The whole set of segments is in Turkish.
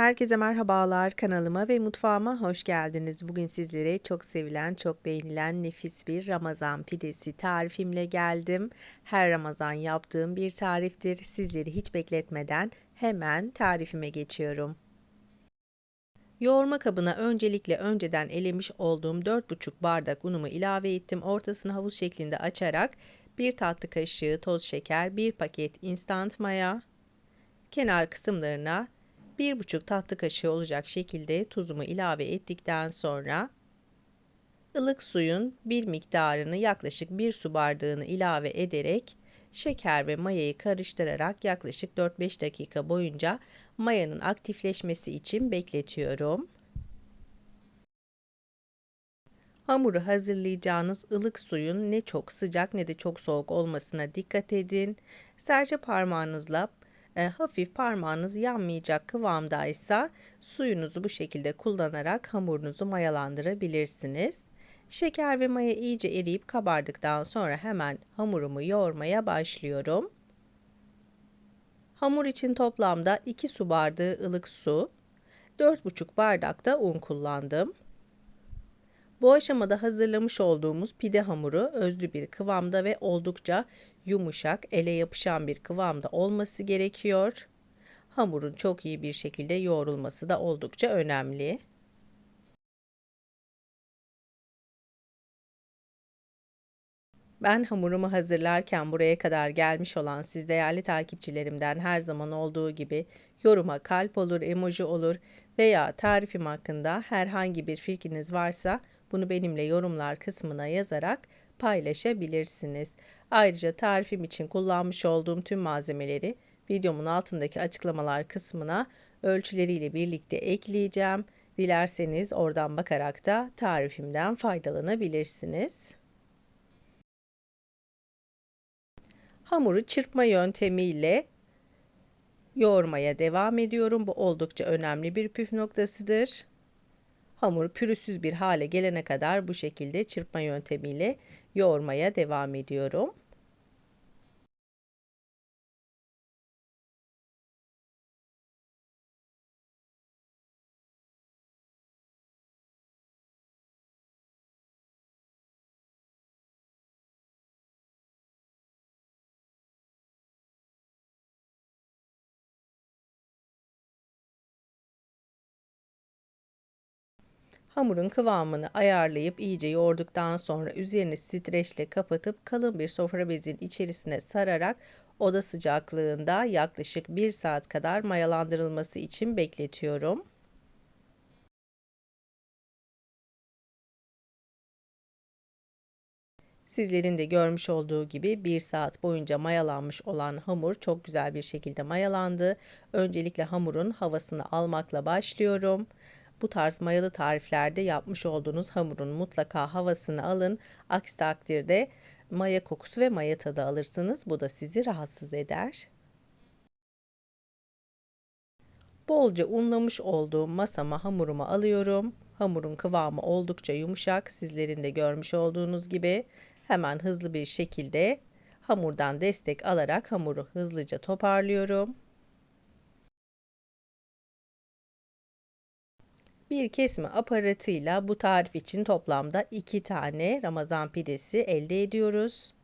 Herkese merhabalar kanalıma ve mutfağıma hoş geldiniz. Bugün sizlere çok sevilen, çok beğenilen nefis bir Ramazan pidesi tarifimle geldim. Her Ramazan yaptığım bir tariftir. Sizleri hiç bekletmeden hemen tarifime geçiyorum. Yoğurma kabına öncelikle önceden elemiş olduğum 4,5 bardak unumu ilave ettim. Ortasını havuz şeklinde açarak 1 tatlı kaşığı toz şeker, 1 paket instant maya, kenar kısımlarına 1,5 tatlı kaşığı olacak şekilde tuzumu ilave ettikten sonra ılık suyun bir miktarını yaklaşık 1 su bardağını ilave ederek şeker ve mayayı karıştırarak yaklaşık 4-5 dakika boyunca mayanın aktifleşmesi için bekletiyorum. Hamuru hazırlayacağınız ılık suyun ne çok sıcak ne de çok soğuk olmasına dikkat edin. Serçe parmağınızla e, hafif parmağınız yanmayacak kıvamdaysa suyunuzu bu şekilde kullanarak hamurunuzu mayalandırabilirsiniz. Şeker ve maya iyice eriyip kabardıktan sonra hemen hamurumu yoğurmaya başlıyorum. Hamur için toplamda 2 su bardağı ılık su, 4,5 bardak da un kullandım. Bu aşamada hazırlamış olduğumuz pide hamuru özlü bir kıvamda ve oldukça yumuşak, ele yapışan bir kıvamda olması gerekiyor. Hamurun çok iyi bir şekilde yoğrulması da oldukça önemli. Ben hamurumu hazırlarken buraya kadar gelmiş olan siz değerli takipçilerimden her zaman olduğu gibi yoruma kalp olur, emoji olur veya tarifim hakkında herhangi bir fikriniz varsa bunu benimle yorumlar kısmına yazarak paylaşabilirsiniz. Ayrıca tarifim için kullanmış olduğum tüm malzemeleri videomun altındaki açıklamalar kısmına ölçüleriyle birlikte ekleyeceğim. Dilerseniz oradan bakarak da tarifimden faydalanabilirsiniz. Hamuru çırpma yöntemiyle yoğurmaya devam ediyorum. Bu oldukça önemli bir püf noktasıdır. Hamur pürüzsüz bir hale gelene kadar bu şekilde çırpma yöntemiyle yoğurmaya devam ediyorum. Hamurun kıvamını ayarlayıp iyice yoğurduktan sonra üzerini streçle kapatıp kalın bir sofra bezin içerisine sararak oda sıcaklığında yaklaşık 1 saat kadar mayalandırılması için bekletiyorum. Sizlerin de görmüş olduğu gibi 1 saat boyunca mayalanmış olan hamur çok güzel bir şekilde mayalandı. Öncelikle hamurun havasını almakla başlıyorum. Bu tarz mayalı tariflerde yapmış olduğunuz hamurun mutlaka havasını alın. Aksi takdirde maya kokusu ve maya tadı alırsınız. Bu da sizi rahatsız eder. Bolca unlamış olduğum masama hamurumu alıyorum. Hamurun kıvamı oldukça yumuşak. Sizlerin de görmüş olduğunuz gibi hemen hızlı bir şekilde hamurdan destek alarak hamuru hızlıca toparlıyorum. Bir kesme aparatıyla bu tarif için toplamda 2 tane Ramazan pidesi elde ediyoruz.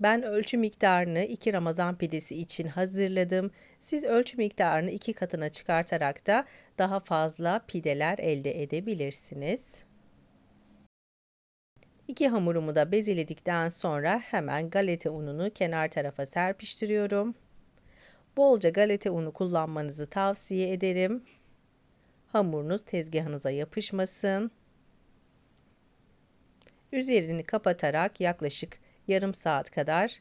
Ben ölçü miktarını 2 Ramazan pidesi için hazırladım. Siz ölçü miktarını 2 katına çıkartarak da daha fazla pideler elde edebilirsiniz. İki hamurumu da bezeledikten sonra hemen galeta ununu kenar tarafa serpiştiriyorum. Bolca galeta unu kullanmanızı tavsiye ederim. Hamurunuz tezgahınıza yapışmasın. Üzerini kapatarak yaklaşık yarım saat kadar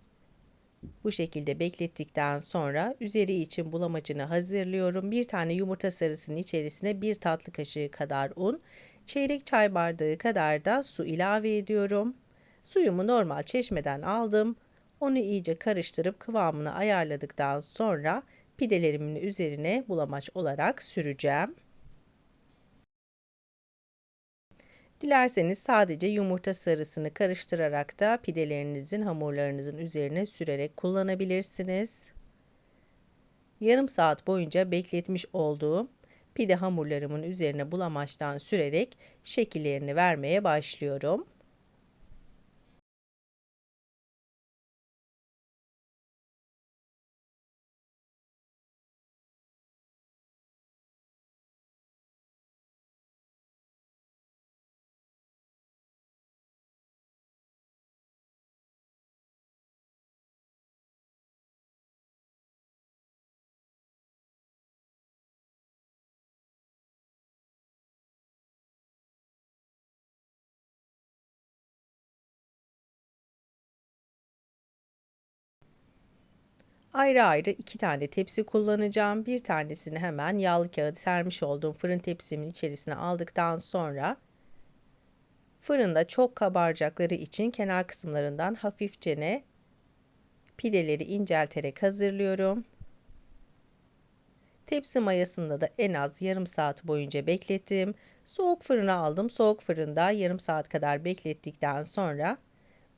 bu şekilde beklettikten sonra üzeri için bulamacını hazırlıyorum. Bir tane yumurta sarısının içerisine bir tatlı kaşığı kadar un, çeyrek çay bardağı kadar da su ilave ediyorum. Suyumu normal çeşmeden aldım. Onu iyice karıştırıp kıvamını ayarladıktan sonra pidelerimin üzerine bulamaç olarak süreceğim. Dilerseniz sadece yumurta sarısını karıştırarak da pidelerinizin hamurlarınızın üzerine sürerek kullanabilirsiniz. Yarım saat boyunca bekletmiş olduğum pide hamurlarımın üzerine bulamaçtan sürerek şekillerini vermeye başlıyorum. Ayrı ayrı iki tane tepsi kullanacağım. Bir tanesini hemen yağlı kağıt sermiş olduğum fırın tepsimin içerisine aldıktan sonra fırında çok kabaracakları için kenar kısımlarından hafifçe ne pideleri incelterek hazırlıyorum. Tepsi mayasında da en az yarım saat boyunca beklettim. Soğuk fırına aldım. Soğuk fırında yarım saat kadar beklettikten sonra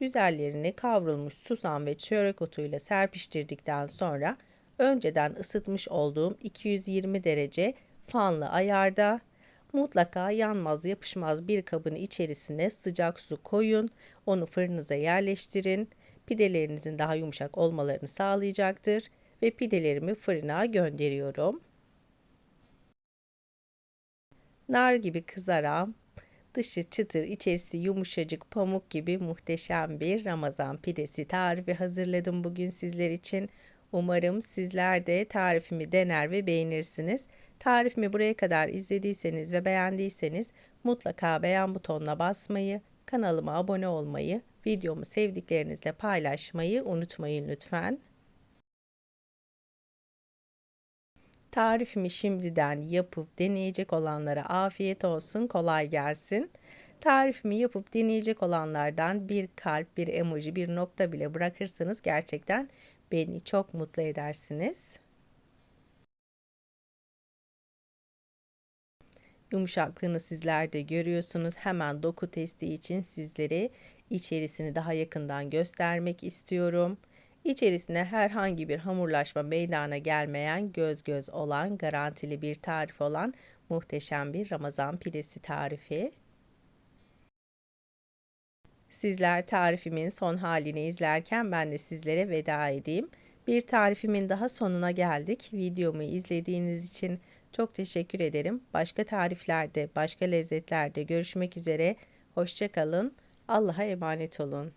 Üzerlerini kavrulmuş susam ve çörek otuyla serpiştirdikten sonra önceden ısıtmış olduğum 220 derece fanlı ayarda mutlaka yanmaz yapışmaz bir kabın içerisine sıcak su koyun. Onu fırınıza yerleştirin. Pidelerinizin daha yumuşak olmalarını sağlayacaktır ve pidelerimi fırına gönderiyorum. Nar gibi kızaran Dışı çıtır, içerisi yumuşacık pamuk gibi muhteşem bir Ramazan pidesi tarifi hazırladım bugün sizler için. Umarım sizler de tarifimi dener ve beğenirsiniz. Tarifimi buraya kadar izlediyseniz ve beğendiyseniz mutlaka beğen butonuna basmayı, kanalıma abone olmayı, videomu sevdiklerinizle paylaşmayı unutmayın lütfen. Tarifimi şimdiden yapıp deneyecek olanlara afiyet olsun, kolay gelsin. Tarifimi yapıp deneyecek olanlardan bir kalp, bir emoji, bir nokta bile bırakırsanız gerçekten beni çok mutlu edersiniz. Yumuşaklığını sizler de görüyorsunuz. Hemen doku testi için sizlere içerisini daha yakından göstermek istiyorum. İçerisine herhangi bir hamurlaşma meydana gelmeyen göz göz olan garantili bir tarif olan muhteşem bir Ramazan pidesi tarifi. Sizler tarifimin son halini izlerken ben de sizlere veda edeyim. Bir tarifimin daha sonuna geldik. Videomu izlediğiniz için çok teşekkür ederim. Başka tariflerde, başka lezzetlerde görüşmek üzere. Hoşçakalın. Allah'a emanet olun.